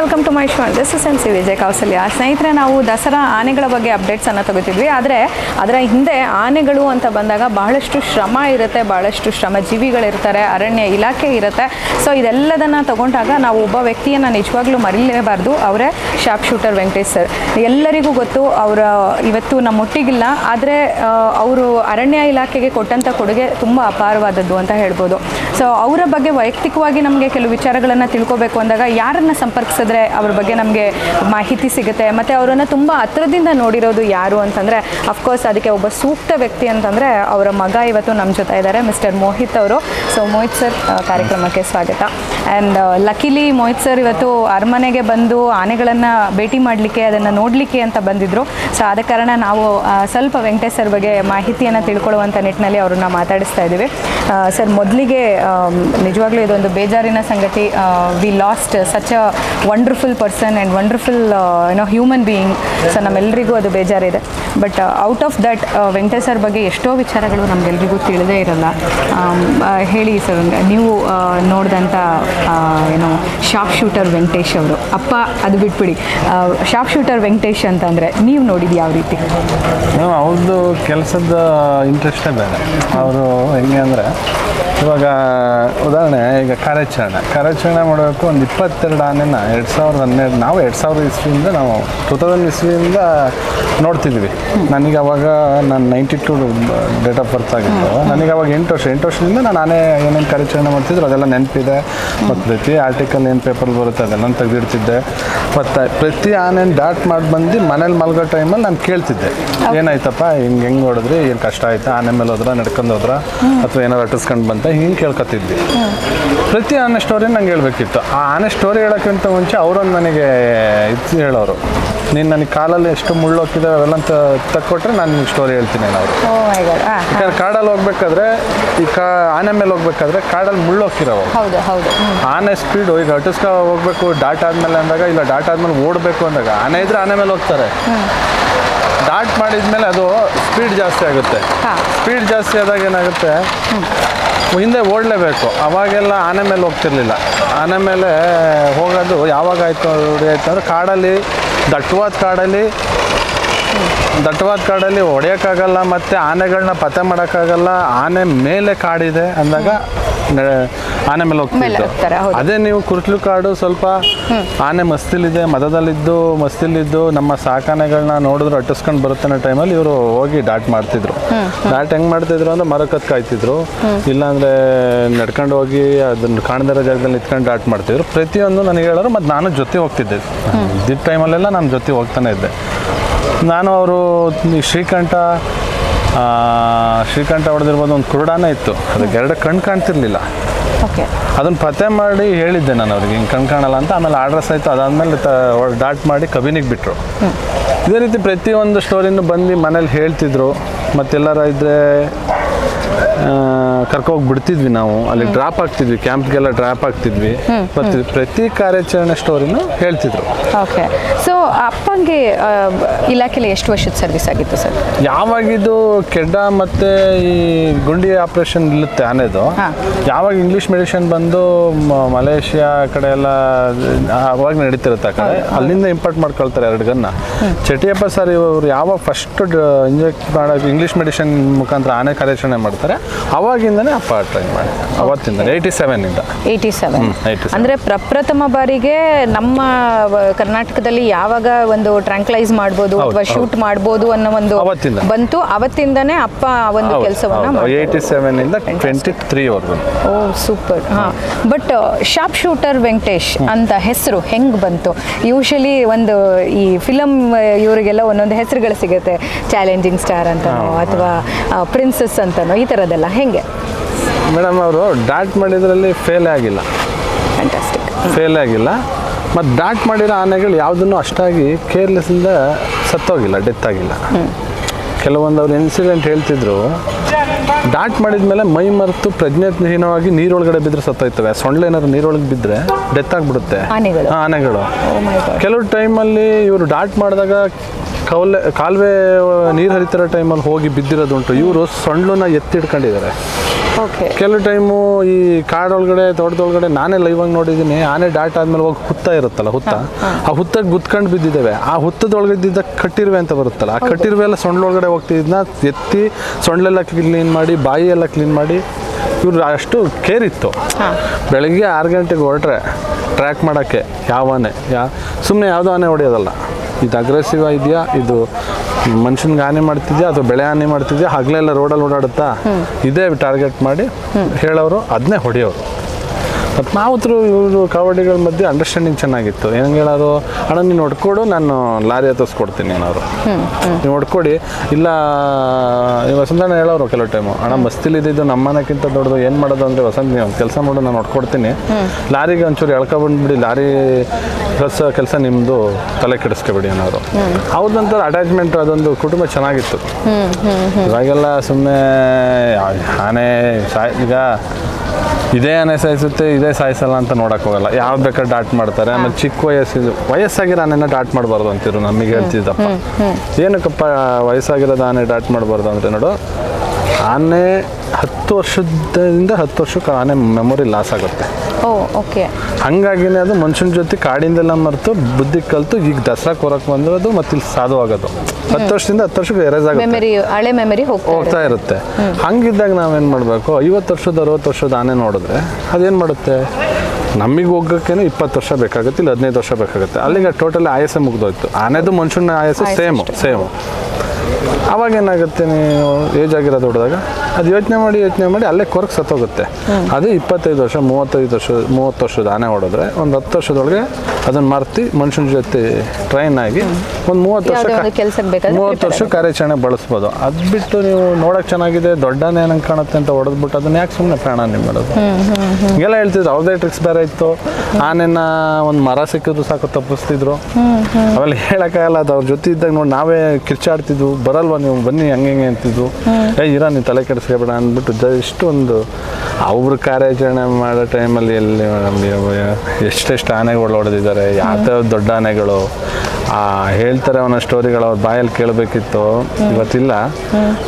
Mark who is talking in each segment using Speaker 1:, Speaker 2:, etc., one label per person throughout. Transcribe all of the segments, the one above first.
Speaker 1: Welcome to my show. This is N C Vijay Kausalya ಸ್ನೇಹಿತರೆ, ನಾವು ದಸರಾ ಆನೆಗಳ ಬಗ್ಗೆ ಅಪ್ಡೇಟ್ಸನ್ನು ತಗೋತಿದ್ವಿ. ಆದರೆ, ಅದರ ಹಿಂದೆ ಆನೆಗಳು ಅಂತ ಬಂದಾಗ ಬಹಳಷ್ಟು ಶ್ರಮ ಇರುತ್ತೆ, ಬಹಳಷ್ಟು ಶ್ರಮ ಜೀವಿಗಳಿರ್ತಾರೆ, ಅರಣ್ಯ ಇಲಾಖೆ ಇರುತ್ತೆ. ಸೊ ಇದೆಲ್ಲದನ್ನು ತಗೊಂಡಾಗ ನಾವು ಒಬ್ಬ ವ್ಯಕ್ತಿಯನ್ನು ನಿಜವಾಗ್ಲೂ ಮರಿಲೇಬಾರ್ದು. ಅವರೇ ಶಾಪ್ ಶೂಟರ್ ವೆಂಕಟೇಶ್ ಸರ್. ಎಲ್ಲರಿಗೂ ಗೊತ್ತು, ಅವರ ಇವತ್ತು ನಮ್ಮೊಟ್ಟಿಗಿಲ್ಲ ಆದರೆ ಅವರು ಅರಣ್ಯ ಇಲಾಖೆಗೆ ಕೊಟ್ಟಂಥ ಕೊಡುಗೆ ತುಂಬ ಅಪಾರವಾದದ್ದು ಅಂತ ಹೇಳ್ಬೋದು. ಸೊ ಅವರ ಬಗ್ಗೆ ವೈಯಕ್ತಿಕವಾಗಿ ನಮಗೆ ಕೆಲವು ವಿಚಾರಗಳನ್ನು ತಿಳ್ಕೊಬೇಕು ಅಂದಾಗ ಯಾರನ್ನು ಸಂಪರ್ಕಿಸಿದ್ರೆ ಅವ್ರ ಬಗ್ಗೆ ನಮಗೆ ಮಾಹಿತಿ ಸಿಗುತ್ತೆ? ಮತ್ತು ಅವರನ್ನು ತುಂಬ ಹತ್ರದಿಂದ ನೋಡಿರೋದು ಯಾರು ಅಂತಂದರೆ ಅಫ್ಕೋರ್ಸ್ ಅದಕ್ಕೆ ಒಬ್ಬ ಸೂಕ್ತ ವ್ಯಕ್ತಿ ಅಂತಂದರೆ ಅವರ ಮಗ ಇವತ್ತು ನಮ್ಮ ಜೊತೆ ಇದ್ದಾರೆ ಮಿಸ್ಟರ್ ಮೋಹಿತ್ ಅವರು. ಸೊ ಮೋಹಿತ್ ಸರ್ ಕಾರ್ಯಕ್ರಮಕ್ಕೆ ಸ್ವಾಗತ. ಆ್ಯಂಡ್ ಲಕಿಲಿ ಮೋಹಿತ್ ಸರ್ ಇವತ್ತು ಅರಮನೆಗೆ ಬಂದು ಆನೆಗಳನ್ನು ಭೇಟಿ ಮಾಡಲಿಕ್ಕೆ ಅದನ್ನು ನೋಡಲಿಕ್ಕೆ ಅಂತ ಬಂದಿದ್ದರು ಸೊ ಆದ ಕಾರಣ ನಾವು ಸ್ವಲ್ಪ ವೆಂಕಟೇಶ್ ಸರ್ ಬಗ್ಗೆ ಮಾಹಿತಿಯನ್ನು ತಿಳ್ಕೊಳ್ಳುವಂಥ ನಿಟ್ಟಿನಲ್ಲಿ ಅವ್ರನ್ನ ಮಾತಾಡಿಸ್ತಾ ಇದ್ದೀವಿ. ಸರ್ ಮೊದಲಿಗೆ ನಿಜವಾಗ್ಲೂ ಇದೊಂದು ಬೇಜಾರಿನ ಸಂಗತಿ. We lost such a wonderful person and wonderful ಏನೋ ಹ್ಯೂಮನ್ ಬೀಯಿಂಗ್ ಸೊ ನಮ್ಮೆಲ್ಲರಿಗೂ ಅದು ಬೇಜಾರಿದೆ. But out of that Venkatesh sir ಬಗ್ಗೆ ಎಷ್ಟೋ ವಿಚಾರಗಳು ನಮಗೆಲ್ರಿಗೂ ತಿಳಿದೇ ಇರಲ್ಲ. ಆ, ಹೇಳಿ ಸರ್ ನೀವು ನೋಡಿದಂಥ ಏನು ಶಾಪ್ ಶೂಟರ್ ವೆಂಕಟೇಶ್ ಅವರು. ಅಪ್ಪ, ಅದು ಬಿಟ್ಬಿಡಿ. ಶಾಪ್ ಶೂಟರ್ ವೆಂಕಟೇಶ್ ಅಂತಂದರೆ ನೀವು ನೋಡಿದ್ದು ಯಾವ ರೀತಿ?
Speaker 2: ಅವ್ರದ್ದು ಕೆಲಸದ ಇಂಟ್ರೆಸ್ಟೇ ಬೇರೆ. ಅವರು ಹೆಂಗೆ ಅಂದರೆ ಇವಾಗ ಉದಾಹರಣೆ ಈಗ ಕಾರ್ಯಾಚರಣೆ. ಕಾರ್ಯಾಚರಣೆ ಮಾಡಬೇಕು ಒಂದು ಇಪ್ಪತ್ತೆರಡು ಆನೆನ ಎರಡು ಸಾವಿರದ ಹನ್ನೆರಡು ನಾವು ಎರಡು ಸಾವಿರದ ಇಸ್ವಿಯಿಂದ ನಾವು ಟೂ ತೌಸಂಡ್ ಇಸ್ವಿಯಿಂದ ನೋಡ್ತಿದ್ವಿ. ನನಗೆ ಅವಾಗ ನಾನು ninety two date of birth ಆಗಿತ್ತು. ನನಗೆ ಅವಾಗ ಎಂಟು ವರ್ಷ ಎಂಟು ವರ್ಷದಿಂದ ನಾನು ಆನೆ ಏನೇನು ಕಾರ್ಯಾಚರಣೆ ಮಾಡ್ತಿದ್ರು ಅದೆಲ್ಲ ನೆನಪಿದೆ. ಮತ್ತು ಪ್ರತಿ ಆರ್ಟಿಕಲ್ ಏನು ಪೇಪರ್ ಬರುತ್ತೆ ಅದೆಲ್ಲ ತೆಗೆದಿಡ್ತಿದ್ದೆ. ಮತ್ತು ಪ್ರತಿ ಆನೆ ಡಾಟ್ ಮಾಡಿ ಬಂದು ಮನೇಲಿ ಮಲ್ಗೋ ಟೈಮಲ್ಲಿ ನಾನು ಕೇಳ್ತಿದ್ದೆ. ಏನಾಯ್ತಪ್ಪ ಹಿಂಗೆ ಹೆಂಗೆ ಹೊಡೆದ್ರಿ ಏನು ಕಷ್ಟ ಆಯ್ತಾ ಆನೆ ಮೇಲೆ ಹೋದ್ರ ನಡ್ಕೊಂಡು ಹೋದ್ರ ಅಥವಾ ಏನಾದ್ರು ಅಟ್ಟಿಸ್ಕೊಂಡು ಬಂತ? ಹಿಂಗೆ ಕೇಳ್ಕೊತಿದ್ವಿ ಪ್ರತಿ ಆನೆ ಸ್ಟೋರಿ ನಂಗೆ ಹೇಳ್ಬೇಕಿತ್ತು. ಆ ಆನೆ ಸ್ಟೋರಿ ಹೇಳೋಕ್ಕಿಂತ ಮುಂಚೆ ಅವರೊಂದು ನನಗೆ ಇದು ಹೇಳೋರು ನೀನು ನನಗೆ ಕಾಲಲ್ಲಿ ಎಷ್ಟು ಮುಳ್ಳು ಹೋಗ್ತಿದೆ ಅವೆಲ್ಲ ಅಂತ ತಕ್ಕೊಟ್ರೆ ನಾನು ನಿಮ್ಗೆ ಸ್ಟೋರಿ ಹೇಳ್ತೀನಿ
Speaker 1: ನಾವು
Speaker 2: ಯಾಕಂದ್ರೆ ಕಾಡಲ್ಲಿ ಹೋಗ್ಬೇಕಾದ್ರೆ ಈ ಕಾ ಆನೆ ಮೇಲೆ ಹೋಗ್ಬೇಕಾದ್ರೆ ಕಾಡಲ್ಲಿ ಮುಳ್ಳು ಹೋಗ್ತಿರೋವು
Speaker 1: ಹೌದು.
Speaker 2: ಆನೆ ಸ್ಪೀಡು ಈಗ ಅಟಿಸ್ಕೊ ಹೋಗ್ಬೇಕು ಡಾಟ್ ಆದ್ಮೇಲೆ ಅಂದಾಗ ಇಲ್ಲ ಡಾಟ್ ಆದ್ಮೇಲೆ ಓಡಬೇಕು ಅಂದಾಗ ಆನೆ ಇದ್ರೆ ಆನೆ ಮೇಲೆ ಹೋಗ್ತಾರೆ. ಡಾಟ್ ಮಾಡಿದ್ಮೇಲೆ ಅದು ಸ್ಪೀಡ್ ಜಾಸ್ತಿ ಆಗುತ್ತೆ. ಸ್ಪೀಡ್ ಜಾಸ್ತಿ ಆದಾಗ ಏನಾಗುತ್ತೆ? ಹಿಂದೆ ಓಡಲೇಬೇಕು. ಅವಾಗೆಲ್ಲ ಆನೆ ಮೇಲೆ ಹೋಗ್ತಿರ್ಲಿಲ್ಲ. ಆನೆ ಮೇಲೆ ಹೋಗೋದು ಯಾವಾಗಾಯ್ತು ಅಂದರೆ ಕಾಡಲ್ಲಿ, ದಟ್ಟವಾದ ಕಾಡಲ್ಲಿ. ದಟ್ಟವಾದ ಕಾಡಲ್ಲಿ ಹೊಡೆಯೋಕ್ಕಾಗಲ್ಲ, ಮತ್ತು ಆನೆಗಳನ್ನ ಪತ್ತೆ ಮಾಡೋಕ್ಕಾಗಲ್ಲ. ಆನೆ ಮೇಲೆ ಕಾಡಿದೆ ಅಂದಾಗ ಆನೆ ಮೇಲೆ
Speaker 1: ಹೋಗ್ತಾರೆ,
Speaker 2: ಅದೇ ನೀವು ಕುರ್ಟ್ಲು ಕಾಡು ಸ್ವಲ್ಪ ಆನೆ ಮಸ್ತಿಲಿದೆ ಮದದಲ್ಲಿದ್ದು ಮಸ್ತಿಲಿದ್ದು ನಮ್ಮ ಸಾಕಾನೆಗಳನ್ನ ನೋಡಿದ್ರು ಅಟ್ಟಿಸ್ಕೊಂಡು ಬರುತ್ತೆ ಅನ್ನೋ ಟೈಮಲ್ಲಿ ಇವರು ಹೋಗಿ ಡಾಟ್ ಮಾಡ್ತಿದ್ರು. ಡಾಟ್ ಹೆಂಗ್ ಮಾಡ್ತಿದ್ರು ಅಂದ್ರೆ ಮರಕತ್ ಕಾಯ್ತಿದ್ರು. ಇಲ್ಲಾಂದ್ರೆ ನಡ್ಕೊಂಡು ಹೋಗಿ ಅದನ್ನ ಕಾಣದಿರೋ ಜಾಗದಲ್ಲಿ ನಿತ್ಕೊಂಡು ಡಾಟ್ ಮಾಡ್ತಿದ್ರು. ಪ್ರತಿಯೊಂದು ನನಗೆ ಹೇಳೋರು ಮತ್ತೆ ನಾನು ಜೊತೆ ಹೋಗ್ತಿದ್ದೆ. ಇದ್ದ ಟೈಮಲ್ಲೆಲ್ಲ ನಾನು ಜೊತೆ ಹೋಗ್ತಾನೆ ಇದ್ದೆ. ನಾನು ಅವರು ಶ್ರೀಕಂಠ ಶ್ರೀಕಂಠ ಹೊಡೆದಿರ್ಬೋದು ಒಂದು ಕುರುಡಾನೇ ಇತ್ತು. ಅದಕ್ಕೆ ಎರಡು ಕಣ್ಣು ಕಾಣ್ತಿರ್ಲಿಲ್ಲ.
Speaker 1: ಓಕೆ.
Speaker 2: ಅದನ್ನು ಪತ್ತೆ ಮಾಡಿ ಹೇಳಿದ್ದೆ ನಾನು ಅವ್ರಿಗೆ ಹಿಂಗೆ ಕಣ್ ಕಾಣಲ್ಲ ಅಂತ. ಆಮೇಲೆ ಆಡ್ರೆಸ್ ಆಯಿತು ಅದಾದಮೇಲೆ ಡಾಟ್ ಮಾಡಿ ಕಬಿನಿಗೆ ಬಿಟ್ಟರು ಇದೇ ರೀತಿ ಪ್ರತಿಯೊಂದು ಸ್ಟೋರಿನೂ ಬಂದು ಮನೇಲಿ ಹೇಳ್ತಿದ್ರು. ಮತ್ತೆಲ್ಲರ ಇದ್ದರೆ ಕರ್ಕೋಗಿ ಬಿಡ್ತಿದ್ವಿ ನಾವು. ಅಲ್ಲಿ ಡ್ರಾಪ್ ಆಗ್ತಿದ್ವಿ ಕ್ಯಾಂಪ್ಗೆಲ್ಲ ಡ್ರಾಪ್ ಆಗ್ತಿದ್ವಿ. ಮತ್ತೆ ಪ್ರತಿ ಕಾರ್ಯಾಚರಣೆ ಸ್ಟೋರಿನ ಹೇಳ್ತಿದ್ರು.
Speaker 1: ಓಕೆ ಸೊ ಅಪ್ಪಂಗೆ ಇಲಾಖೆಲಿ ಇಲಾಖೆಯಲ್ಲಿ ಎಷ್ಟು ವರ್ಷದ ಸರ್ವಿಸ್ ಆಗಿತ್ತು ಸರ್?
Speaker 2: ಯಾವಾಗಿದು ಕೆಡ್ಡ ಮತ್ತೆ ಈ ಗುಂಡಿ ಆಪರೇಷನ್ ನಿಲ್ಲುತ್ತೆ ಆನೆದು ಯಾವಾಗ ಇಂಗ್ಲಿಷ್ ಮೆಡಿಸಿನ್ ಬಂದು ಮಲೇಷಿಯಾ ಕಡೆ ಎಲ್ಲ ಅವಾಗ ನಡೀತಿರುತ್ತೆ ಆ ಕಡೆ. ಅಲ್ಲಿಂದ ಇಂಪೋರ್ಟ್ ಮಾಡ್ಕೊಳ್ತಾರೆ ಎರಡು ಗನ್ನ. ಚಟಿಯಪ್ಪ ಸರ್ ಇವರು ಯಾವಾಗ ಫಸ್ಟ್ ಇಂಜೆಕ್ಟ್ ಮಾಡೋ ಇಂಗ್ಲಿಷ್ ಮೆಡಿಸಿನ್ ಮುಖಾಂತರ ಆನೆ ಕಾರ್ಯಾಚರಣೆ ಮಾಡ್ತಾರೆ. ಅವಾಗಿಂದನೇ ಅಪ್ಪ ಮಾಡಿ ಅವತ್ತಿಂದ ಏಯ್ಟಿ ಇಂದ.
Speaker 1: Eighty seven
Speaker 2: hmm, 87.
Speaker 1: ಅಂದರೆ ಪ್ರಪ್ರಥಮ ಬಾರಿಗೆ ನಮ್ಮ ಕರ್ನಾಟಕದಲ್ಲಿ ಯಾವಾಗ ಒಂದು ಟ್ರ್ಯಾಂಕ್ಲೈಸ್ ಮಾಡ್ಬೋದು ಅಥವಾ ಶೂಟ್ ಮಾಡ್ಬೋದು ಅನ್ನೋ ಒಂದು. ಬಂತು. ಅವತ್ತಿಂದನೇ ಅಪ್ಪ ಒಂದು ಕೆಲಸವನ್ನ
Speaker 2: ಏಯ್ಟಿ ಸೆವೆನಿಂದ ಟ್ವೆಂಟಿ ತ್ರೀವರೆಗೂ
Speaker 1: ಓ ಸೂಪರ್. ಹಾಂ. ಬಟ್ ಶಾರ್ಪ್ ಶೂಟರ್ ವೆಂಕಟೇಶ್ ಅಂತ ಹೆಸರು ಹೆಂಗೆ ಬಂತು? ಯೂಶಲಿ ಒಂದು ಈ ಫಿಲಮ್ ಇವರಿಗೆಲ್ಲ ಒಂದೊಂದು ಹೆಸರುಗಳು ಸಿಗುತ್ತೆ. ಚಾಲೆಂಜಿಂಗ್ ಸ್ಟಾರ್ ಅಂತನೋ ಅಥವಾ ಪ್ರಿನ್ಸಸ್ ಅಂತನೋ ಈ ಥರದ್ದೆಲ್ಲ ಹೆಂಗೆ?
Speaker 2: ಮೇಡಮ್ ಅವರು ಡಾಟ್ ಮಾಡಿದ್ರಲ್ಲಿ ಫೇಲ್ ಆಗಿಲ್ಲ.
Speaker 1: ಫ್ಯಾಂಟಾಸ್ಟಿಕ್
Speaker 2: ಫೇಲ್ ಆಗಿಲ್ಲ. ಮತ್ತು ಡಾಟ್ ಮಾಡಿರೋ ಆನೆಗಳು ಯಾವುದನ್ನು ಅಷ್ಟಾಗಿ ಕೇರ್ಲೆಸ್ಸಿಂದ ಸತ್ತೋಗಿಲ್ಲ ಡೆತ್ ಆಗಿಲ್ಲ. ಕೆಲವೊಂದು ಅವ್ರು ಇನ್ಸಿಡೆಂಟ್ ಹೇಳ್ತಿದ್ರು. ಡಾಟ್ ಮಾಡಿದ ಮೇಲೆ ಮೈ ಮರೆತು ಪ್ರಜ್ಞಾಹೀನವಾಗಿ ನೀರೊಳಗಡೆ ಬಿದ್ದರೆ ಸತ್ತೋಯ್ತವೆ. ಸೊಳ್ಳೆ ಏನಾದ್ರು ನೀರೊಳಗೆ ಬಿದ್ದರೆ ಡೆತ್ ಆಗಿಬಿಡುತ್ತೆ.
Speaker 1: ಆನೆಗಳು?
Speaker 2: ಕೆಲವು ಟೈಮಲ್ಲಿ ಇವರು ಡಾಟ್ ಮಾಡಿದಾಗ ಕೌಲೆ ಕಾಲುವೆ ನೀರು ಹರಿತಿರೋ ಟೈಮಲ್ಲಿ ಹೋಗಿ ಬಿದ್ದಿರೋದುಂಟು. ಇವರು ಸೊಂಡ್ಲನ್ನ ಎತ್ತಿಡ್ಕೊಂಡಿದ್ದಾರೆ
Speaker 1: ಓಕೆ
Speaker 2: ಕೆಲವು ಟೈಮು ಈ ಕಾಡೊಳಗಡೆ ತೋಟದೊಳಗಡೆ ನಾನೇ ಲೈವ್ ಆಗಿ ನೋಡಿದ್ದೀನಿ ಆನೆ ಡಾಟ್ ಆದ್ಮೇಲೆ ಹೋಗಿ ಹುತ್ತ ಇರುತ್ತಲ್ಲ ಹುತ್ತ? ಆ ಹುತ್ತಕ್ಕೆ ಗುತ್ಕೊಂಡು ಬಿದ್ದಿದ್ದೇವೆ. ಆ ಹುತ್ತದೊಳಗೆ ಇದ್ದಿದ್ದ ಕಟ್ಟಿರುವೆ ಅಂತ ಬರುತ್ತಲ್ಲ ಆ ಕಟ್ಟಿರುವೆ ಎಲ್ಲ ಸೊಂಡ್ಲೊಳಗಡೆ ಹೋಗ್ತಿದ್ದನ್ನ ಎತ್ತಿ ಸೊಂಡ್ಲೆಲ್ಲ ಕ್ಲೀನ್ ಮಾಡಿ ಬಾಯಿ ಎಲ್ಲ ಕ್ಲೀನ್ ಮಾಡಿ ಇವ್ರು ಅಷ್ಟು ಕೇರ್ ಇತ್ತು. ಬೆಳಗ್ಗೆ ಆರು ಗಂಟೆಗೆ ಹೊರಟ್ರೆ ಟ್ರ್ಯಾಕ್ ಮಾಡೋಕ್ಕೆ ಯಾವ ಆನೆ ಯಾ ಸುಮ್ಮನೆ ಯಾವುದೋ ಆನೆ ಹೊಡೆಯೋದಲ್ಲ. ಇದು ಅಗ್ರೆಸಿವ್ ಇದೆಯಾ ಇದು ಮನುಷ್ಯನ್ಗೆ ಹಾನಿ ಮಾಡ್ತಿದ್ಯಾ ಅಥವಾ ಬೆಳೆ ಹಾನಿ ಮಾಡ್ತಿದ್ಯಾ? ಹಗಲೆಲ್ಲ ರೋಡಲ್ಲಿ ಓಡಾಡುತ್ತಾ? ಇದೇ ಟಾರ್ಗೆಟ್ ಮಾಡಿ ಹೇಳೋರು ಅದನ್ನೇ ಹೊಡೆಯೋರು. ಮತ್ತು ನಾವು ಇವರು ಕಾವಡಿಗಳ ಮಧ್ಯೆ ಅಂಡರ್ಸ್ಟ್ಯಾಂಡಿಂಗ್ ಚೆನ್ನಾಗಿತ್ತು. ಹೆಂಗೆ ಹೇಳೋರು ಅಣ್ಣ ನೀನು ಹೊಡ್ಕೊಡು ನಾನು ಲಾರಿ ಹತ್ತಿಸ್ಕೊಡ್ತೀನಿ ಏನಾದ್ರು ನೀವು ಹೊಡ್ಕೊಡಿ. ಇಲ್ಲ ವಸಂತಣ್ಣ ಹೇಳೋರು ಕೆಲವು ಟೈಮು ಅಣ್ಣ ಮಸ್ತಿಲಿ ಇದ್ದಿದ್ದು ನಮ್ಮನಕ್ಕಿಂತ ದೊಡ್ಡದು ಏನು ಮಾಡೋದು? ಅಂದರೆ ವಸಂತ ನೀವು ಕೆಲಸ ಮಾಡು ನಾನು ಹೊಡ್ಕೊಡ್ತೀನಿ. ಲಾರಿಗೆ ಒಂಚೂರು ಎಳ್ಕೊಬಂದ್ಬಿಡಿ ಲಾರಿ ಕೆಲಸ ಕೆಲಸ ನಿಮ್ಮದು ತಲೆ ಕೆಡಿಸ್ಕೊಬೇಡಿ ಅನ್ನೋರು. ನಂತರ ಅಟ್ಯಾಚ್ಮೆಂಟ್ ಅದೊಂದು ಕುಟುಂಬ ಚೆನ್ನಾಗಿತ್ತು. ಇವಾಗೆಲ್ಲ ಸುಮ್ಮನೆ ಆನೆ ಸಾಯ್ ಈಗ ಇದೇ ಆನೆ ಸಾಯಿಸುತ್ತೆ ಇದೇ ಸಾಯಿಸಲ್ಲ ಅಂತ ನೋಡಕ್ ಹೋಗಲ್ಲ. ಯಾವ್ದು ಬೇಕಾದ್ರೆ ಡಾಟ್ ಮಾಡ್ತಾರೆ. ಆಮೇಲೆ ಚಿಕ್ಕ ವಯಸ್ಸಿದು ವಯಸ್ಸಾಗಿರೋ ಆನೆನ ಡಾಟ್ ಮಾಡಬಾರ್ದು ಅಂತಿರು ನಮಗೆ ಹೇಳ್ತಿದ್ದಪ್ಪ. ಏನಕ್ಕಪ್ಪ ವಯಸ್ಸಾಗಿರೋದು ಆನೆ ಡಾಟ್ ಮಾಡಬಾರ್ದು ಅಂದ್ರೆ ನೋಡು ಆನೆ ಹತ್ತು ವರ್ಷದಿಂದ ಹತ್ತು ವರ್ಷಕ್ಕೆ ಆನೆ ಮೆಮೊರಿ ಲಾಸ್ ಆಗುತ್ತೆ.
Speaker 1: Oh okay.
Speaker 2: ಹಂಗಾಗಿನೇ ಅದು ಮನುಷ್ಯನ ಜೊತೆ ಕಾಡಿಂದೆಲ್ಲ ಮರೆತು ಬುದ್ಧಿ ಕಲಿತು ಈಗ ದಸರಾ ಕೊರಕ್ಕೆ ಬಂದಿರೋದು ಮತ್ತೆ ಇಲ್ಲಿ ಸಾಧು ಆಗೋದು ಹತ್ತು ವರ್ಷದಿಂದ ಹತ್ತು ವರ್ಷಕ್ಕೆ ಎರೇಸ್ ಆಗುತ್ತೆ.
Speaker 1: ಹಳೆ ಮೆಮರಿ ಹೋಗ್ತಾ
Speaker 2: ಇರುತ್ತೆ. ಹಂಗಿದ್ದಾಗ ನಾವೇನು ಮಾಡಬೇಕು? ಐವತ್ತು ವರ್ಷದ ಅರವತ್ತು ವರ್ಷದ ಆನೆ ನೋಡಿದ್ರೆ ಅದೇನು ಮಾಡುತ್ತೆ? ನಮಗೆ ಹೋಗೋಕ್ಕೇನೆ ಇಪ್ಪತ್ತು ವರ್ಷ ಬೇಕಾಗುತ್ತೆ ಇಲ್ಲ ಹದಿನೈದು ವರ್ಷ ಬೇಕಾಗುತ್ತೆ. ಅಲ್ಲಿಗೆ ಟೋಟಲ್ ಆಯಾಸ ಮುಗ್ದೋಯ್ತು. ಆನೆದು ಮನುಷ್ಯನ ಆಯಸ್ಸು ಸೇಮ್
Speaker 1: ಸೇಮ್
Speaker 2: ಸೇಮು ಅವಾಗ ಏನಾಗುತ್ತೆ ನೀವು ಏಜ್ ಆಗಿರೋದು ಹೊಡೆದಾಗ ಅದು ಯೋಚನೆ ಮಾಡಿ ಯೋಚನೆ ಮಾಡಿ ಅಲ್ಲೇ ಕೊರಕ್ ಸತ್ತೋಗುತ್ತೆ. ಅದೇ ಇಪ್ಪತ್ತೈದು ವರ್ಷ ಮೂವತ್ತೈದು ವರ್ಷ ಮೂವತ್ತು ವರ್ಷದ ಆನೆ ಹೊಡೆದ್ರೆ ಒಂದು ಹತ್ತು ವರ್ಷದೊಳಗೆ ಅದನ್ನು ಮರ್ತಿ ಮನುಷ್ಯನ ಜೊತೆ ಟ್ರೈನ್ ಆಗಿ ಒಂದು ಮೂವತ್ತು ವರ್ಷ ಮೂವತ್ತು ವರ್ಷ ಕಾರ್ಯಾಚರಣೆ ಬಳಸ್ಬೋದು. ಅದು ಬಿಟ್ಟು ನೀವು ನೋಡೋಕೆ ಚೆನ್ನಾಗಿದೆ ದೊಡ್ಡನೇ ಏನಂಗೆ ಕಾಣುತ್ತೆ ಅಂತ ಹೊಡೆದ್ಬಿಟ್ಟು ಅದನ್ನ ಯಾಕೆ ಸುಮ್ಮನೆ ಪ್ರಾಣ ನೀವು ಮಾಡೋದು ಹೀಗೆಲ್ಲ ಹೇಳ್ತಿದ್ರು ಅವ್ರದೇ ಟ್ರಿಕ್ಸ್ ಬೇರೆ ಇತ್ತು. ಆನೆನ ಒಂದು ಮರ ಸಿಕ್ಕಿದ್ರು ಸಾಕು ತಪ್ಪಿಸ್ತಿದ್ರು. ಆಮೇಲೆ ಹೇಳೋಕ್ಕಾಗಲ್ಲ ಅದು ಅವ್ರ ಜೊತೆ ಇದ್ದಾಗ ನೋಡಿ ನಾವೇ ಕಿರ್ಚಾಡ್ತಿದ್ವು ಬರಲ್ವಾ ನೀವು? ಬನ್ನಿ ಹಂಗೆ ಹಿಂಗೆ ಅಂತಿದ್ದು ಏ ಇರ ನೀನು ತಲೆ ಕೆಡಿಸ್ಕೋಬೇಡ ಅಂದ್ಬಿಟ್ಟು ಜಸ್ಟ್ ಒಂದು ಅವ್ರ ಕಾರ್ಯಾಚರಣೆ ಮಾಡೋ ಟೈಮಲ್ಲಿ ಎಲ್ಲಿ ನಮಗೆ ಎಷ್ಟೆಷ್ಟು ಆನೆಗಳು ಹೊಡೆದಿದ್ದಾರೆ ಯಾವ ದೊಡ್ಡ ಆನೆಗಳು ಹೇಳ್ತಾರೆ ಅವನ ಸ್ಟೋರಿಗಳು ಅವ್ರ ಬಾಯಲ್ಲಿ ಕೇಳಬೇಕಿತ್ತು. ಇವತ್ತಿಲ್ಲ.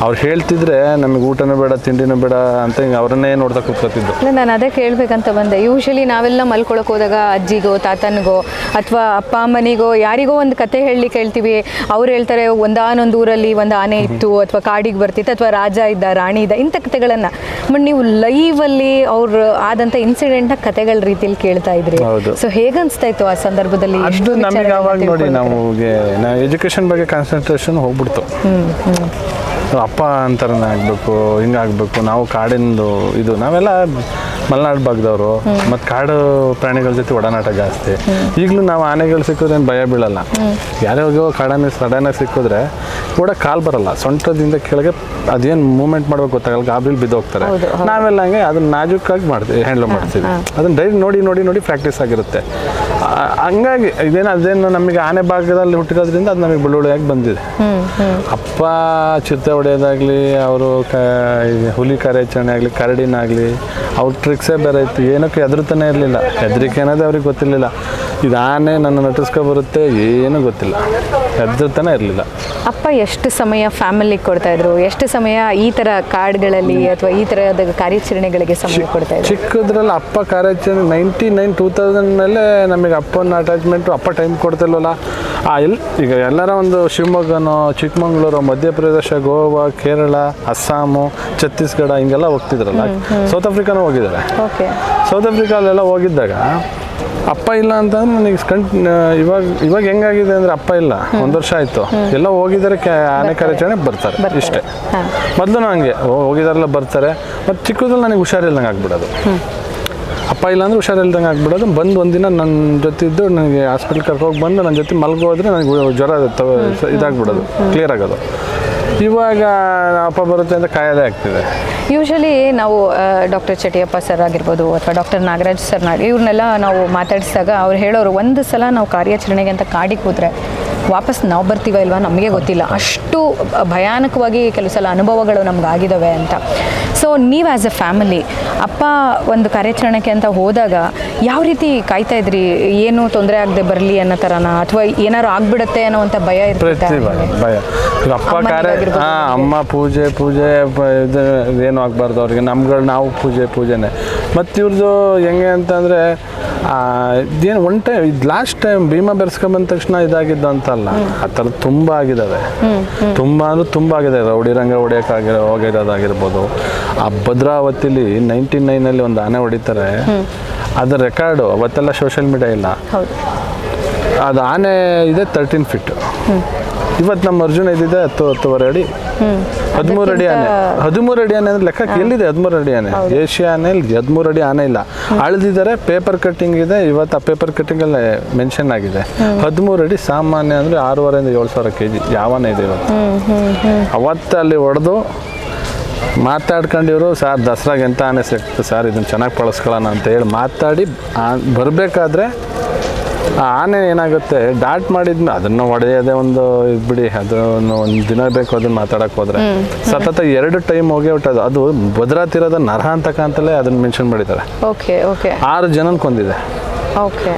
Speaker 2: ಅವ್ರು ಹೇಳ್ತಿದ್ರೆ ನಮಗೆ ಊಟನೂ ಬೇಡ ತಿಂಡಿನೂ ಬೇಡ ಅಂತ ಹಿಂಗೆ ಅವ್ರನ್ನೇ ನೋಡ್ತಾ ಕೂತ್ಕೊತಿದ್ದು.
Speaker 1: ಇಲ್ಲ ನಾನು ಅದೇ ಕೇಳಬೇಕಂತ ಬಂದೆ. ಯೂಶಲಿ ನಾವೆಲ್ಲ ಮಲ್ಕೊಳಕ್ಕೆ ಹೋದಾಗ ಅಜ್ಜಿಗೋ ತಾತನಿಗೋ ಅಥವಾ ಅಪ್ಪ ಅಮ್ಮನಿಗೋ ಯಾರಿಗೋ ಒಂದು ಕತೆ ಹೇಳಿ ಕೇಳ್ತೀವಿ. ಅವ್ರು ಹೇಳ್ತಾರೆ ಒಂದಾನೊಂದು ಊರಲ್ಲಿ ಒಂದು ಆನೆ ಇತ್ತು ಅಥವಾ ಕಾಡಿಗೆ ಬರ್ತಿತ್ತು ಅಥವಾ ರಾಜ ಇದ್ದ ರಾಣಿ ಇದ್ದ ಇಂಥ ಕತೆಗಳನ್ನು. ಬಟ್ ನೀವು ಲೈವಲ್ಲಿ ಅವ್ರು ಆದಂಥ ಇನ್ಸಿಡೆಂಟ್ನ ಕತೆಗಳ ರೀತಿಯಲ್ಲಿ ಕೇಳ್ತಾ ಇದ್ರಿ.
Speaker 2: ಹೌದು.
Speaker 1: ಸೊ ಹೇಗನ್ಸ್ತಾ ಇತ್ತು ಆ ಸಂದರ್ಭದಲ್ಲಿ? ಅಷ್ಟು
Speaker 2: ನಮಗೆ ಅವಾಗ ನೋಡಿ
Speaker 1: ತಿಳ್ಕೊಂಡ್ರೆ?
Speaker 2: ನಮಗೆ ನಾ ಎಜುಕೇಷನ್ ಬಗ್ಗೆ ಕಾನ್ಸಂಟ್ರೇಷನ್ ಹೋಗ್ಬಿಡ್ತು. ಅಪ್ಪ ಅಂತಾರನೇ ಆಗಬೇಕು ಹಿಂಗಾಗಬೇಕು ನಾವು ಕಾಡಿಂದು ಇದು ನಾವೆಲ್ಲ ಮಲೆನಾಡು ಭಾಗದವರು ಮತ್ತು ಕಾಡು ಪ್ರಾಣಿಗಳ ಜೊತೆ ಒಡನಾಟ ಜಾಸ್ತಿ. ಈಗಲೂ ನಾವು ಆನೆಗಳು ಸಿಕ್ಕಿದ್ರೆ ಏನು ಭಯ ಬೀಳಲ್ಲ. ಯಾರೇ ಹೋಗೋ ಕಾಡಾನೆ ಸಡನ್ನಾಗಿ ಸಿಕ್ಕಿದ್ರೆ ಕೂಡ ಕಾಲು ಬರಲ್ಲ. ಸೊಂಟದಿಂದ ಕೆಳಗೆ ಅದೇನು ಮೂವ್ಮೆಂಟ್ ಮಾಡ್ಬೇಕು ಗೊತ್ತಾಗಲ್ಲ ಗಾಬ್ರಿಲಿ ಬಿದ್ದೋಗ್ತಾರೆ. ನಾವೆಲ್ಲ ಹಂಗೆ ಅದನ್ನ ನಾಜೂಕಾಗಿ ಮಾಡ್ತೀವಿ ಹ್ಯಾಂಡ್ಲ್ ಮಾಡ್ತೀವಿ. ಅದನ್ನ ಡೈರಿ ನೋಡಿ ನೋಡಿ ನೋಡಿ ಪ್ರಾಕ್ಟೀಸ್ ಆಗಿರುತ್ತೆ. ಹಂಗಾಗಿ ಇದೇನು ಅದೇನು ನಮಗೆ ಆನೆ ಭಾಗದಲ್ಲಿ ಹುಟ್ಟಿರೋದ್ರಿಂದ ಅದು ನಮಗೆ ಬಳುವಳಿಯಾಗಿ ಬಂದಿದೆ. ಅಪ್ಪ ಚಿರತೆ ಹೊಡೆಯೋದಾಗಲಿ ಅವರು ಹುಲಿ ಕಾರ್ಯಾಚರಣೆ ಆಗಲಿ ಕರಡಿನಾಗಲಿ ಅವ್ರ ಟ್ರಿಕ್ಸೇ ಬೇರೆ ಇತ್ತು. ಏನಕ್ಕೆ ಹೆದರ್ತಾನೆ ಇರಲಿಲ್ಲ. ಹೆದರಿಕೆ ಅನ್ನೋದೇ ಅವ್ರಿಗೆ ಗೊತ್ತಿರಲಿಲ್ಲ. ಇದು ಆನೆ ನನ್ನ ನಟಿಸ್ಕೊ ಬರುತ್ತೆ ಏನೂ ಗೊತ್ತಿಲ್ಲ. ಹೆದರ್ತಾನೆ ಇರಲಿಲ್ಲ.
Speaker 1: ಅಪ್ಪ ಎಷ್ಟು ಸಮಯ ಫ್ಯಾಮಿಲಿ ಕೊಡ್ತಾ ಇದ್ರು? ಎಷ್ಟು ಸಮಯ ಈ ತರ ಕಾರ್ಡ್ಗಳಲ್ಲಿ ಅಥವಾ ಈ ಥರದ ಕಾರ್ಯಾಚರಣೆಗಳಿಗೆ ಸಮಯ ಕೊಡ್ತಾ ಇದ್ರು?
Speaker 2: ಚಿಕ್ಕದ್ರಲ್ಲಿ ಅಪ್ಪ ಕಾರ್ಯಾಚರಣೆ ನೈಂಟಿ ನೈನ್ ಟೂ ತೌಸಂಡ್ ಮೇಲೆ ನಮಗೆ ಅಪ್ಪನ ಅಟ್ಯಾಚ್ಮೆಂಟು ಅಪ್ಪ ಟೈಮ್ ಕೊಡ್ತಿಲ್ವಲ್ಲ ಆ ಎಲ್ ಈಗ ಎಲ್ಲರ ಒಂದು ಶಿವಮೊಗ್ಗನೋ ಚಿಕ್ಕಮಂಗ್ಳೂರು ಮಧ್ಯಪ್ರದೇಶ ಗೋವಾ ಕೇರಳ ಅಸ್ಸಾಮು ಛತ್ತೀಸ್ಗಢ ಹಿಂಗೆಲ್ಲ ಹೋಗ್ತಿದ್ರಲ್ಲ. ಸೌತ್ ಆಫ್ರಿಕಾನೂ ಹೋಗಿದ್ದಾರೆ.
Speaker 1: ಓಕೆ.
Speaker 2: ಸೌತ್ ಆಫ್ರಿಕಾಲೆಲ್ಲ ಹೋಗಿದ್ದಾಗ ಅಪ್ಪ ಇಲ್ಲ ಅಂತಂದ್ರೆ ನನಗೆ ಕಂಟ್ ಇವಾಗ ಇವಾಗ ಹೆಂಗಾಗಿದೆ ಅಂದ್ರೆ ಅಪ್ಪ ಇಲ್ಲ. ಒಂದು ವರ್ಷ ಆಯ್ತು. ಎಲ್ಲ ಹೋಗಿದ್ದಾರೆ ಕ್ಯಾ ಆನೆ ಕಾರ್ಯಾಚರಣೆ ಬರ್ತಾರೆ. ಇಷ್ಟೇ. ಮೊದ್ಲು ಹಂಗೆ ಹೋಗಿದಾರೆಲ್ಲ ಬರ್ತಾರೆ. ಮತ್ತು ಚಿಕ್ಕದ್ರಲ್ಲಿ ನನಗೆ ಹುಷಾರಿಲ್ದಂಗೆ ಆಗ್ಬಿಡೋದು. ಅಪ್ಪ ಇಲ್ಲ ಅಂದ್ರೆ ಹುಷಾರಿಲ್ದಂಗೆ ಆಗ್ಬಿಡೋದು. ಬಂದು ಒಂದಿನ ನನ್ನ ಜೊತೆ ಇದ್ದು ನನಗೆ ಹಾಸ್ಪಿಟ್ಲ್ ಕರ್ಕೋಗಿ ಬಂದು ನನ್ನ ಜೊತೆ ಮಲ್ಗೋದ್ರೆ ನನಗೆ ಜ್ವರ ಇದಾಗ್ಬಿಡೋದು. ಕ್ಲಿಯರ್ ಆಗೋದು. ಇವಾಗ ಅಪ್ಪ ಬರುತ್ತೆ ಅಂತ ಕಾಯಿಲೆ ಆಗ್ತಿದೆ.
Speaker 1: ಯೂಶಲಿ ನಾವು ಡಾಕ್ಟರ್ ಚಟಿಯಪ್ಪ ಸರ್ ಆಗಿರ್ಬೋದು ಅಥವಾ ಡಾಕ್ಟರ್ ನಾಗರಾಜ್ ಸರ್ ಇವ್ರನ್ನೆಲ್ಲ ನಾವು ಮಾತಾಡಿಸಿದಾಗ ಅವ್ರು ಹೇಳೋರು, ಒಂದು ಸಲ ನಾವು ಕಾರ್ಯಾಚರಣೆಗೆ ಅಂತ ಕಾಡಿಗೆ ಹೋದ್ರೆ ವಾಪಸ್ ನಾವು ಬರ್ತೀವ ಇಲ್ವಾ ನಮಗೆ ಗೊತ್ತಿಲ್ಲ. ಅಷ್ಟು ಭಯಾನಕವಾಗಿ ಕೆಲವು ಸಲ ಅನುಭವಗಳು ನಮ್ಗಾಗಿದ್ದಾವೆ ಅಂತ. ಸೊ ನೀವು ಆ್ಯಸ್ ಎ ಫ್ಯಾಮಿಲಿ ಅಪ್ಪ ಒಂದು ಕಾರ್ಯಾಚರಣೆಗೆ ಅಂತ ಹೋದಾಗ ಯಾವ ರೀತಿ ಕಾಯ್ತಾ ಇದ್ರಿ? ಏನು ತೊಂದರೆ ಆಗದೆ ಬರಲಿ ಅನ್ನೋ ಥರನ ಅಥವಾ ಏನಾರು ಆಗ್ಬಿಡುತ್ತೆ ಅನ್ನೋ ಭಯ ಇರ್ತೈತೆ
Speaker 2: ಭಯ ಇರುತ್ತೆ ಅಪ್ಪ ಕಾರ್ಯ ಅಮ್ಮ ಪೂಜೆ ಪೂಜೆ ಇದು ಏನು ಆಗಬಾರ್ದು ಅವ್ರಿಗೆ. ನಮ್ಗಳು ನಾವು ಪೂಜೆ ಪೂಜೆನೆ. ಮತ್ತು ಇವ್ರದ್ದು ಹೆಂಗೆ ಅಂತಂದರೆ ಇದೇನು ಒನ್ ಟೈಮ್ ಇದು ಲಾಸ್ಟ್ ಟೈಮ್ ಭೀಮಾ ಬೆರೆಸ್ಕೊಂಬಂದ ತಕ್ಷಣ ಇದಾಗಿದ್ದು ಅಂತಲ್ಲ ಆ ಥರ ತುಂಬ ಆಗಿದ್ದಾವೆ ತುಂಬ ಅಂದ್ರೆ ತುಂಬ ಆಗಿದೆ. ರೌಡಿ ರಂಗ ಹೊಡೆಯೋಕ್ಕಾಗಿರೋ ಹೋಗಿರೋದಾಗಿರ್ಬೋದು. ಆ ಭದ್ರಾವತಿಲಿ ನೈಂಟಿ ನೈನಲ್ಲಿ ಒಂದು ಆನೆ ಹೊಡಿತಾರೆ. ಅದರ ರೆಕಾರ್ಡು ಅವತ್ತೆಲ್ಲ ಸೋಷಿಯಲ್ ಮೀಡಿಯಾ ಇಲ್ಲ. ಅದು ಆನೆ ಇದೆ ತರ್ಟೀನ್ ಫಿಟ್ ಇವತ್ತು ನಮ್ಮ ಅರ್ಜುನ ಇದ್ದಿದೆ ಹತ್ತು ಹತ್ತುವರೆ ಅಡಿ. ಹದಿಮೂರು ಅಡಿ ಆನೆ. ಹದಿಮೂರು ಅಡಿ ಆನೆ ಅಂದ್ರೆ ಲೆಕ್ಕಕ್ಕೆ ಎಲ್ಲಿದೆ ಹದಿಮೂರು ಅಡಿ ಆನೆ? ಏಷ್ಯಾ ಆನೆಯಲ್ಲಿ ಹದಿಮೂರು ಅಡಿ ಆನೆ ಇಲ್ಲ. ಅಳದಿದ್ದಾರೆ ಪೇಪರ್ ಕಟ್ಟಿಂಗ್ ಇದೆ. ಇವತ್ತು ಆ ಪೇಪರ್ ಕಟ್ಟಿಂಗ್ ಅಲ್ಲಿ ಮೆನ್ಷನ್ ಆಗಿದೆ. ಹದಿಮೂರು ಅಡಿ ಸಾಮಾನ್ಯ ಅಂದ್ರೆ ಆರೂವರೆಯಿಂದ ಏಳು ಸಾವಿರ ಕೆ ಜಿ ಯಾವನೇ ಇದೆ ಇವತ್ತು ಅವತ್ತು ಅಲ್ಲಿ ಹೊಡೆದು ಮಾತಾಡ್ಕೊಂಡಿವರು ಸರ್ ದಸರಾಗೆ ಎಂತ ಆನೆ ಸಿಕ್ತು ಸರ್? ಇದನ್ನು ಚೆನ್ನಾಗಿ ಬಳಸ್ಕೊಳ್ಳೋಣ ಅಂತ ಹೇಳಿ ಮಾತಾಡಿ ಬರಬೇಕಾದ್ರೆ ಆ ಆನೆ ಏನಾಗುತ್ತೆ ಡಾಟ್ ಮಾಡಿದ್ಮೇಲೆ ಅದನ್ನು ಹೊಡೆಯೋದೇ ಒಂದು ಇದು ಬಿಡಿ ಅದನ್ನು ಒಂದು ದಿನ ಬೇಕು ಅದನ್ನ ಮಾತಾಡಕ್ಕೆ ಹೋದ್ರೆ. ಸತತ ಎರಡು ಟೈಮ್ ಹೋಗಿ ಹೊಟ್ಟದು. ಅದು ಭದ್ರಾ ನರಹ ನರಹಂತಕ ಅಂತಲೇ ಅದನ್ನ ಮೆನ್ಷನ್ ಮಾಡಿದ್ದಾರೆ.
Speaker 1: Okay okay.
Speaker 2: ಆರು ಜನನ ಕೊಂದಿದೆ.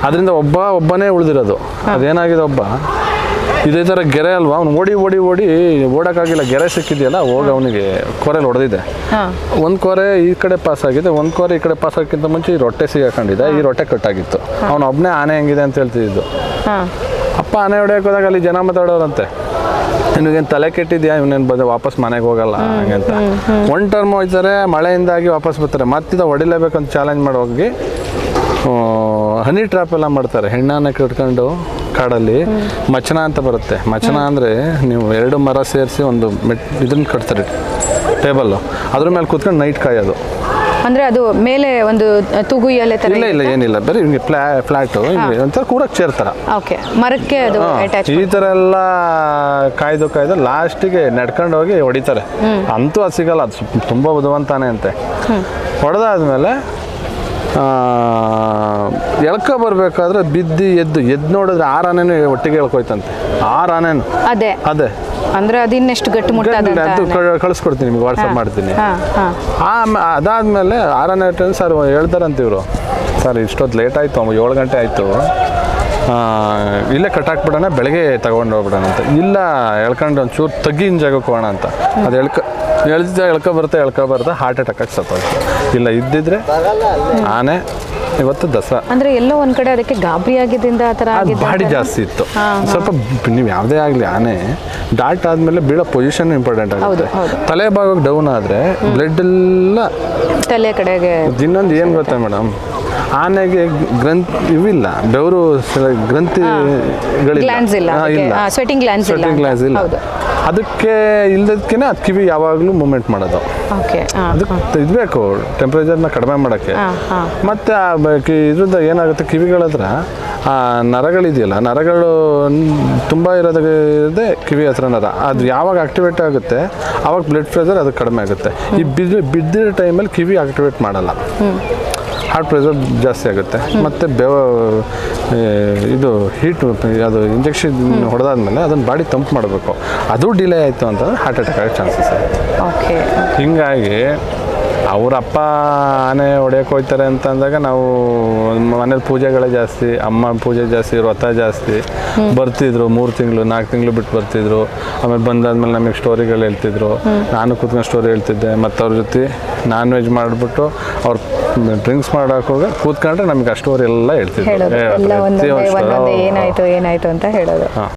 Speaker 2: ಅದರಿಂದ ಒಬ್ಬ ಒಬ್ಬನೇ ಉಳಿದಿರೋದು. ಅದೇನಾಗಿದೆ ಒಬ್ಬ? ಇದೇ ಥರ ಗೆರೆ ಅಲ್ವಾ? ಅವ್ನು ಓಡಿ ಓಡಿ ಓಡಿ ಓಡೋಕ್ಕಾಗಿಲ್ಲ. ಗೆರೆ ಸಿಕ್ಕಿದೆಯಲ್ಲ ಹೋಗಿ ಅವನಿಗೆ ಕೊರೆಯಲ್ಲಿ ಹೊಡೆದಿದೆ. ಒಂದು ಕೊರೆ ಈ ಕಡೆ ಪಾಸ್ ಆಗಿದೆ ಒಂದು ಕೊರೆ ಈ ಕಡೆ ಪಾಸ್ ಆಗಕ್ಕಿಂತ ಮುಂಚೆ ಈ ರೊಟ್ಟೆ ಸಿಗಾಕೊಂಡಿದೆ ಈ ರೊಟ್ಟೆ ಕಟ್ಟಾಗಿತ್ತು. ಅವನು ಒಬ್ಬನೇ ಆನೆ ಹೆಂಗಿದೆ ಅಂತ ಹೇಳ್ತಿದ್ದು. ಅಪ್ಪ ಆನೆ ಹೊಡೆಯಕ್ಕೆ ಹೋದಾಗ ಅಲ್ಲಿ ಜನ ಮಾತಾಡೋರಂತೆ. ನಿನಗೇನು ತಲೆ ಕೆಟ್ಟಿದ್ಯಾ? ಇವನೇನು ಬಂದು ವಾಪಸ್ ಮನೆಗೆ ಹೋಗಲ್ಲ ಹಂಗೆ ಅಂತ. ಒನ್ ಟರ್ಮ್ ಹೋಯ್ತಾರೆ ಮಳೆಯಿಂದಾಗಿ ವಾಪಸ್ ಬರ್ತಾರೆ. ಮತ್ತಿದ ಹೊಡಿಲೇಬೇಕಂತ ಚಾಲೆಂಜ್ ಮಾಡಿ ಹೋಗಿ ಹನಿ ಟ್ರಾಪ್ ಎಲ್ಲ ಮಾಡ್ತಾರೆ. ಹೆಣ್ಣನ್ನ ಕಟ್ಕೊಂಡು ಕಾಡಲ್ಲಿ ಮಚನ ಅಂತ ಬರುತ್ತೆ. ಮಚನ ಅಂದರೆ ನೀವು ಎರಡು ಮರ ಸೇರಿಸಿ ಒಂದು ಮೆಟ್ ಇದನ್ನ ಕಟ್ತಾರೆ ಟೇಬಲ್ಲು ಅದ್ರ ಮೇಲೆ ಕೂತ್ಕೊಂಡು ನೈಟ್ ಕಾಯೋದು.
Speaker 1: ಅಂದರೆ ಅದು ಮೇಲೆ ಒಂದು ತೂಗು ಎಲೆ ಥರ
Speaker 2: ಇಲ್ಲ ಇಲ್ಲ ಏನಿಲ್ಲ. ಬರೀ ಹಿಂಗೆ ಫ್ಲಾ ಫ್ಲ್ಯಾಟು ಹಿಂಗೆ ಒಂಥರ ಕೂರಕ್ಕೆ ಸೇರ್ತಾರೆ.
Speaker 1: ಓಕೆ. ಮರಕ್ಕೆ ಅದು ಅಟ್ಯಾಚ್
Speaker 2: ಈ ಥರ ಎಲ್ಲ ಕಾಯ್ದು ಕಾಯ್ದು ಲಾಸ್ಟಿಗೆ ನಡ್ಕೊಂಡು ಹೋಗಿ ಹೊಡಿತಾರೆ. ಅಂತೂ ಅದು ಸಿಗಲ್ಲ. ಅದು ತುಂಬಾ ತುಂಬ ಬುದ್ಧಿವಂತಾನೆ ಅಂತೆ. ಹೊಡೆದಾದ್ಮೇಲೆ ಎಳ್ಕೊ ಬರ್ಬೇಕಾದ್ರೆ ಬಿದ್ದು ಎದ್ದು ಎದ್ದು ನೋಡಿದ್ರೆ ಆರ್ ಆನೆನೂ ಒಟ್ಟಿಗೆ ಎಳ್ಕೊಯ್ತಂತೆ. ಆರ್ ಆನೆನು
Speaker 1: ಅದೇ.
Speaker 2: ಅದೇ.
Speaker 1: ಅಂದ್ರೆ ಅದಿನ್ನೆಷ್ಟು ಗಟ್ಟಿ
Speaker 2: ಅದು ಕಳಿಸ್ಕೊಡ್ತೀನಿ ನಿಮ್ಗೆ ವಾಟ್ಸಪ್ ಮಾಡ್ತೀನಿ. ಅದಾದ್ಮೇಲೆ ಆರನೇ ಸರ್ ಹೇಳ್ತಾರಂತ ಇವರು. ಸರ್ ಇಷ್ಟೊತ್ತು ಲೇಟ್ ಆಯಿತು ಏಳು ಗಂಟೆ ಆಯಿತು. ಇಲ್ಲೇ ಕಟ್ಟಾಕ್ಬಿಡೋಣ ಬೆಳಗ್ಗೆ ತಗೊಂಡು ಹೋಗ್ಬಿಡೋಣ ಅಂತ. ಇಲ್ಲ ಎಳ್ಕೊಂಡು ಒಂಚೂರು ತಗ್ಗಿನ ಜಾಗಕ್ಕೆ ಹೋಗೋಣ ಅಂತ. ಅದು ಎಳ್ಕ ಎಳ್ದ ಎಳ್ಕೊ ಬರ್ತಾ ಎಳ್ಕೊ ಬರ್ತಾ ಹಾರ್ಟ್ ಅಟ್ಯಾಕ್ ಆಗಿ ಸತ್ತೋಯ್ತು ಇಲ್ಲ ಇದ್ದಿದ್ರೆ ಆನೆ ಇವತ್ತು ದಸರಾ
Speaker 1: ಅಂದ್ರೆ ಎಲ್ಲೋ ಒಂದ್ ಕಡೆ ಅದಕ್ಕೆ ಗಾಬರಿ ಆಗಿದ್ದರಿಂದ ಆ ಥರ
Speaker 2: ಅದು
Speaker 1: ಆಗಿದ್ದ
Speaker 2: ಬಾಡಿ
Speaker 1: ಅಂತ?
Speaker 2: ಜಾಸ್ತಿ ಇತ್ತು
Speaker 1: ಹಾ, ಹಾ.
Speaker 2: ಸ್ವಲ್ಪ ನೀವು ಯಾವುದೇ ಆಗಲಿ ಆನೆ ಡಾಟ್ ಆದಮೇಲೆ ಬೀಳೋ ಪೊಸಿಷನ್ ಇಂಪಾರ್ಟೆಂಟ್ ಆಗುತ್ತೆ
Speaker 1: ಹೌದು.
Speaker 2: ತಲೆ ಭಾಗಕ್ಕೆ ಡೌನ್ ಆದರೆ ಬ್ಲಡ್ ಎಲ್ಲ
Speaker 1: ತಲೆ ಕಡೆಗೆ
Speaker 2: ಇನ್ನೊಂದು ಏನು ಗೊತ್ತಾ ಮೇಡಮ್ ಆನೆಗೆ ಗ್ರಂಥಿ ಇವಿಲ್ಲ. ಬೆವರು ಗ್ರಂಥಿಗಳಿಲ್ಲ
Speaker 1: Glands ಇಲ್ಲ. ಅದಕ್ಕೆ.
Speaker 2: ಇಲ್ಲ.
Speaker 1: ಹಾ, sweating glands ಇಲ್ಲ
Speaker 2: Sweating
Speaker 1: ಅಂತ.
Speaker 2: glands ಇಲ್ಲ.
Speaker 1: ಹೌದು.
Speaker 2: ಅದಕ್ಕೆ ಇಲ್ದದ್ಕಿನ ಅದು ಕಿವಿ ಯಾವಾಗಲೂ ಮೂಮೆಂಟ್ ಮಾಡೋದು.
Speaker 1: ಓಕೆ
Speaker 2: ಅದಕ್ಕೆ ಇದ್ಬೇಕು ಟೆಂಪ್ರೇಚರ್ನ ಕಡಿಮೆ ಮಾಡೋಕ್ಕೆ.
Speaker 1: ಮತ್ತೆ ಹಾ.
Speaker 2: ಮತ್ತು ಆ ಬ- ಕಿ- ಇದ್ರಿಂದ ಏನಾಗುತ್ತೆ ಕಿವಿಗಳ ಹತ್ರ ಆ ನರಗಳಿದೆಯಲ್ಲ ನರಗಳು ತುಂಬ ಇರೋದೇ ಕಿವಿ ಹತ್ರ ನರ. ಅದು ಯಾವಾಗ ಆಕ್ಟಿವೇಟ್ ಆಗುತ್ತೆ ಆವಾಗ ಬ್ಲಡ್ ಪ್ರೆಷರ್ ಅದು ಕಡಿಮೆ ಆಗುತ್ತೆ. ಈ ಬಿದ್ದು ಬಿದ್ದಿರೋ ಟೈಮಲ್ಲಿ ಕಿವಿ ಆಕ್ಟಿವೇಟ್ ಮಾಡಲ್ಲ. ಹಾರ್ಟ್ ಪ್ರೆಷರ್ ಜಾಸ್ತಿ ಆಗುತ್ತೆ. ಮತ್ತು ಬೆವ ಇದು ಹೀಟ್ ಅದು ಇಂಜೆಕ್ಷನ್ ಹೊಡೆದಾದ್ಮೇಲೆ ಅದನ್ನು ಬಾಡಿ ತಂಪು ಮಾಡಬೇಕು. ಅದು ಡಿಲೇ ಆಯಿತು ಅಂತಂದ್ರೆ ಹಾರ್ಟ್ ಅಟ್ಯಾಕ್ ಆಗೋ ಚಾನ್ಸಸ್ ಇರುತ್ತೆ
Speaker 1: ಓಕೆ
Speaker 2: ಹಿಂಗಾಗಿ ಅವ್ರ ಅಪ್ಪ ಆನೆ ಹೊಡೆಯಕ್ಕೆ ಹೋಗ್ತಾರೆ ಅಂತ ಅಂದಾಗ ನಾವು ಮನೇಲಿ ಪೂಜೆಗಳೇ ಜಾಸ್ತಿ ಅಮ್ಮ ಪೂಜೆ ಜಾಸ್ತಿ ವ್ರತ ಜಾಸ್ತಿ ಬರ್ತಿದ್ರು. ಮೂರು ತಿಂಗಳು ನಾಲ್ಕು ತಿಂಗಳು ಬಿಟ್ಟು ಬರ್ತಿದ್ರು. ಆಮೇಲೆ ಬಂದಾದ್ಮೇಲೆ ನಮಗೆ ಸ್ಟೋರಿಗಳು ಹೇಳ್ತಿದ್ರು. ನಾನು ಕೂತ್ಕೊಂಡು ಸ್ಟೋರಿ ಹೇಳ್ತಿದ್ದೆ. ಮತ್ತು ಅವ್ರ ಜೊತೆ ನಾನ್ ವೆಜ್ ಮಾಡಿಬಿಟ್ಟು ಅವ್ರು ಡ್ರಿಂಕ್ಸ್ ಮಾಡೋಕೆ ಹೋಗಿ ಕೂತ್ಕೊಂಡ್ರೆ ನಮಗೆ ಆ ಸ್ಟೋರಿ ಎಲ್ಲ ಹೇಳ್ತಿದ್ರು. story.
Speaker 1: ಏನಾಯ್ತು ಏನಾಯ್ತು ಅಂತ ಹೇಳೋದು.
Speaker 2: ಹಾಂ.